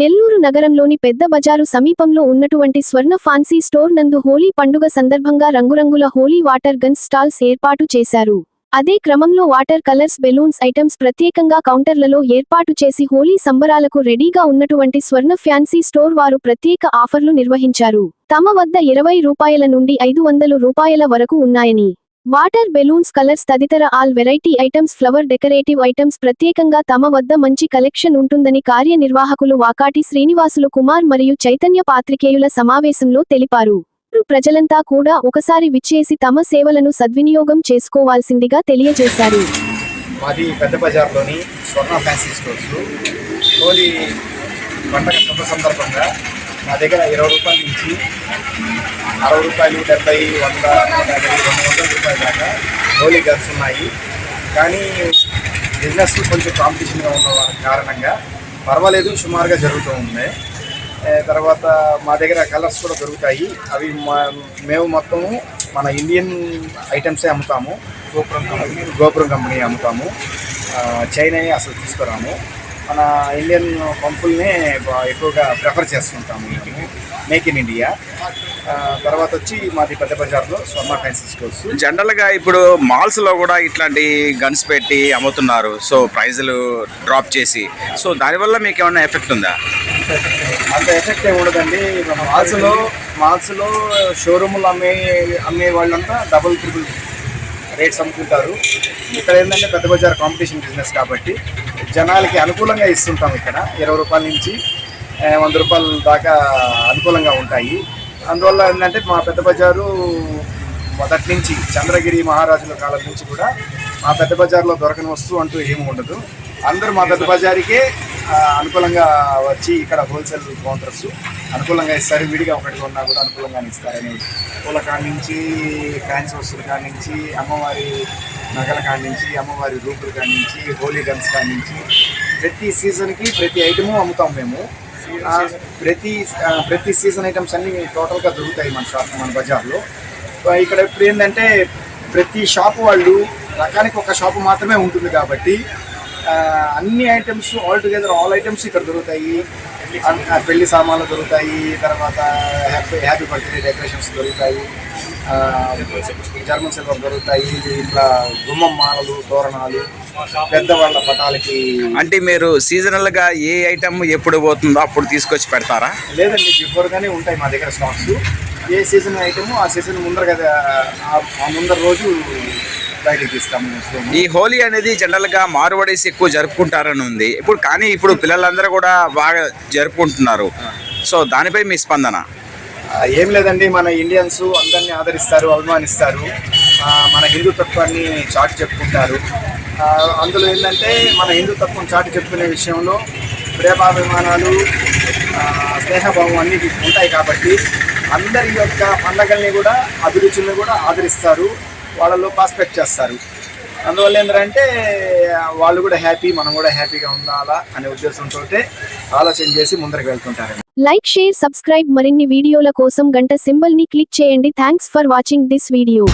నెల్లూరు నగరంలోని పెద్ద బజారు సమీపంలో ఉన్నటువంటి స్వర్ణ ఫాన్సీ స్టోర్ నందు హోలీ పండుగ సందర్భంగా రంగురంగుల హోలీ వాటర్ గన్స్ స్టాల్స్ ఏర్పాటు చేశారు. అదే క్రమంలో వాటర్ కలర్స్ బెలూన్స్ ఐటమ్స్ ప్రత్యేకంగా కౌంటర్లలో ఏర్పాటు చేసి హోలీ సంబరాలకు రెడీగా ఉన్నటువంటి స్వర్ణ ఫ్యాన్సీ స్టోర్ వారు ప్రత్యేక ఆఫర్లు నిర్వహించారు. తమ వద్ద ఇరవై రూపాయల నుండి ఐదు వందలు రూపాయల వరకు ఉన్నాయని వాటర్ బెలూన్స్ కలర్స్ తదితర all variety items flower decorative items ప్రత్యేకంగా తమ వద్ద మంచి కలెక్షన్ ఉంటుందని కార్యనిర్వాహకులు వాకాటి శ్రీనివాసులు కుమార్ మరియు చైతన్య పాత్రికేయుల సమావేశంలో తెలిపారు. ప్రజలంతా కూడా ఒకసారి విచ్చేసి తమ సేవలను సద్వినియోగం చేసుకోవాల్సిందిగా తెలియజేశారు. మాది పెద్ద బజార్లోని స్వర్ణ ఫ్యాన్సీ స్టోర్స్. హోలీ పండగ శుభ సందర్భంగా మా దగ్గర ఇరవై రూపాయల నుంచి అరవై రూపాయలు డెబ్బై వంద రెండు వందల రూపాయల దాకా హోలీ గన్స్ ఉన్నాయి. కానీ బిజినెస్ కొంచెం కాంపిటీషన్గా ఉన్న కారణంగా పర్వాలేదు సుమారుగా జరుగుతూ ఉంది. తర్వాత మా దగ్గర కలర్స్ కూడా దొరుకుతాయి. అవి మా మేము మొత్తము మన ఇండియన్ ఐటమ్సే అమ్ముతాము. గోపురం కంపెనీ గోపురం కంపెనీ అమ్ముతాము. చైనా అసలు తీసుకురాము. మన ఇండియన్ పంపుల్నే ఎక్కువగా ప్రిఫర్ చేస్తుంటాము మేము మేక్ ఇన్ ఇండియా తర్వాత వచ్చి మాది పెద్ద బజార్లో స్వర్ణ ఫ్యాన్సీ స్టోర్స్ జనరల్గా ఇప్పుడు మాల్స్లో కూడా ఇట్లాంటి గన్స్ పెట్టి అమ్ముతున్నారు. సో ప్రైజులు డ్రాప్ చేసి. సో దానివల్ల మీకు ఏమైనా ఎఫెక్ట్ ఉందా? అంత ఎఫెక్ట్ ఏమి ఉండదండి. మాల్స్లో మాల్స్లో షోరూములు అమ్మే అమ్మే వాళ్ళంతా డబుల్ ట్రిపుల్ రేట్స్ అమ్ముకుంటారు. ఇక్కడ ఏంటంటే పెద్ద బజార్ కాంపిటీషన్ బిజినెస్ కాబట్టి జనాలకి అనుకూలంగా ఇస్తుంటాం ఇక్కడ. ఇరవై రూపాయల నుంచి వంద రూపాయల దాకా అనుకూలంగా ఉంటాయి. అందువల్ల ఏంటంటే మా పెద్ద బజారు మొదటి నుంచి చంద్రగిరి మహారాజుల కాలం నుంచి కూడా మా పెద్ద బజార్లో దొరకని వస్తువు అంటూ ఏమి ఉండదు. అందరూ మా పెద్ద బజార్కే అనుకూలంగా వచ్చి ఇక్కడ హోల్సేల్ కౌంటర్స్ అనుకూలంగా ఇస్తారు. విడిగా ఒకటి ఉన్నా కూడా అనుకూలంగానే ఇస్తారని. పూల కాడ నుంచి ఫ్యాన్స్ వస్తువుల కాడ నుంచి అమ్మవారి నగల కాడ నుంచి అమ్మవారి రూపుల కాడ నుంచి హోలీ గన్స్ కాడ నుంచి ప్రతి సీజన్కి ప్రతి ఐటము అమ్ముతాం మేము. ప్రతి ప్రతి సీజన్ ఐటమ్స్ అన్నీ టోటల్గా దొరుకుతాయి మన షాప్ మన బజార్లో. ఇక్కడ ఇప్పుడు ఏంటంటే ప్రతి షాప్ వాళ్ళు రకానికి ఒక షాపు మాత్రమే ఉంటుంది కాబట్టి అన్ని items all together all items ఇక్కడ దొరుకుతాయి. పెళ్ళి సామాన్లు దొరుకుతాయి తర్వాత హ్యాపీ హ్యాపీ బర్త్డే డెకరేషన్స్ దొరుకుతాయి. జర్మన్ సిల్వర్ దొరుకుతాయి ఇట్లా గుమ్మం మాలలు తోరణాలు పెద్దవాళ్ళ పటాలకి. అంటే మీరు సీజనల్గా ఏ ఐటమ్ ఎప్పుడు పోతుందో అప్పుడు తీసుకొచ్చి పెడతారా? లేదండి బిఫోర్గానే ఉంటాయి మా దగ్గర స్టాక్స్ ఏ సీజన్ ఐటమ్ ఆ సీజన్ ముందర కదా ఆ ముందర రోజు బయటికి తీస్తాము వస్తువుని. ఈ హోలీ అనేది జనరల్గా మారువడేసి ఎక్కువ జరుపుకుంటారని ఉంది. ఇప్పుడు కానీ ఇప్పుడు పిల్లలందరూ కూడా బాగా జరుపుకుంటున్నారు. సో దానిపై మీ స్పందన? ఏం లేదండి. మన ఇండియన్స్ అందరినీ ఆదరిస్తారు అభిమానిస్తారు. మన హిందుత్వాన్ని చాటి చెప్పుకుంటారు. అందులో ఏంటంటే మన హిందుత్వం చాటి చెప్పుకునే విషయంలో ప్రేమాభిమానాలు స్నేహభావం అన్నీ ఉంటాయి కాబట్టి అందరి యొక్క పండగల్ని కూడా అభిరుచుల్ని కూడా ఆదరిస్తారు. వాళ్ళలో పాస్పెక్ట్ చేస్తారు. అందువల్ల ఏంటంటే వాళ్ళు కూడా హ్యాపీ మనం కూడా హ్యాపీగా ఉండాలా అనే ఉద్దేశంతో ఆలోచన చేసి ముందరికి వెళ్తుంటారు లైక్ షేర్ సబ్స్క్రైబ్ మరిన్ని వీడియోల కోసం గంట సింబల్ని క్లిక్ చేయండి. Thanks for watching this video